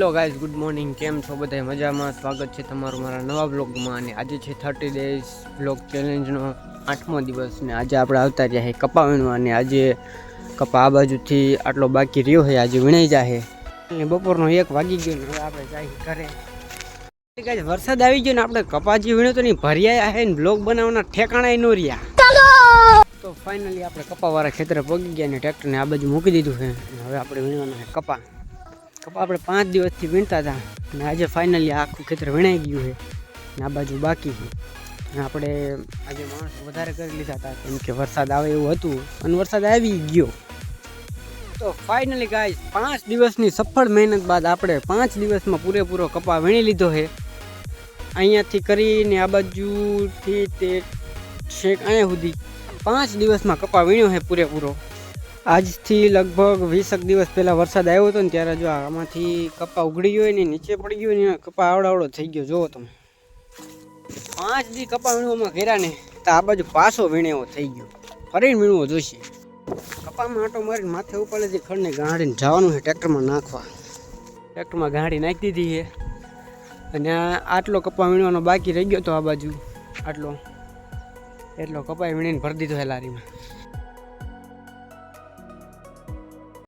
Hello guys good morning. કેમ છો બધા મજામાં? સ્વાગત છે તમારું મારા નવા બ્લોગમાં અને આજે છે થર્ટી ડેઝ બ્લોગ ચેલેન્જનો આઠમો દિવસ. ને આજે આપણે આવતા રહ્યા છે કપા વીણવા અને આજે કપા આ બાજુથી આટલો બાકી રહ્યો છે આજે વીણાઈ જાય અને બપોરનો એક વાગી ગયો ને હવે આપણે જાય ઘરે. ગાઈઝ વરસાદ આવી ગયો ને આપણે કપાજી વીણ્યો તો નહીં ભર્યા હે ને બ્લોગ બનાવવાના ઠેકાણા નો રહ્યા. તો ફાઇનલી આપણે કપાવાળા ખેતરે પગી ગયા ને ટ્રેક્ટરને આ બાજુ મૂકી દીધું છે હવે આપણે વીણવાના છે કપા. કપા આપણે પાંચ દિવસથી વીણતા હતા અને આજે ફાઇનલી આખું ખેતર વીણાઈ ગયું છે અને આ બાજુ બાકી છે. અને આપણે આજે માણસ વધારે કરી લીધા હતા, કેમ કે વરસાદ આવે એવું હતું અને વરસાદ આવી ગયો. તો ફાઇનલી ગાય પાંચ દિવસની સફળ મહેનત બાદ આપણે પાંચ દિવસમાં પૂરેપૂરો કપા વીણી લીધો છે. અહીંયાથી કરીને આ બાજુથી તે છેક અહીંયા સુધી પાંચ દિવસમાં કપા વીણ્યો છે પૂરેપૂરો. આજથી લગભગ વીસક દિવસ પહેલાં વરસાદ આવ્યો હતો ને ત્યારે જો આમાંથી કપા ઉગડી ગયો ને નીચે પડી ગયો ને કપા આવડાવડો થઈ ગયો. જુઓ તમે. પાંચ દી કપા વીણવામાં ઘેરા ને તો આ બાજુ પાછો વીણેવો થઈ ગયો. ફરીને વીણવો જોશે. કપામાં આટો મારીને માથે ઉપાડેથી ખડને ગાડીને જવાનું છે ટ્રેક્ટરમાં નાખવા. ટ્રેક્ટરમાં ગાડી નાખી દીધી છે. અને આટલો કપા વીણવાનો બાકી રહી ગયો તો આ બાજુ. આટલો. એટલો કપાઈ વીણીને ભરી દીધો છે લારીમાં.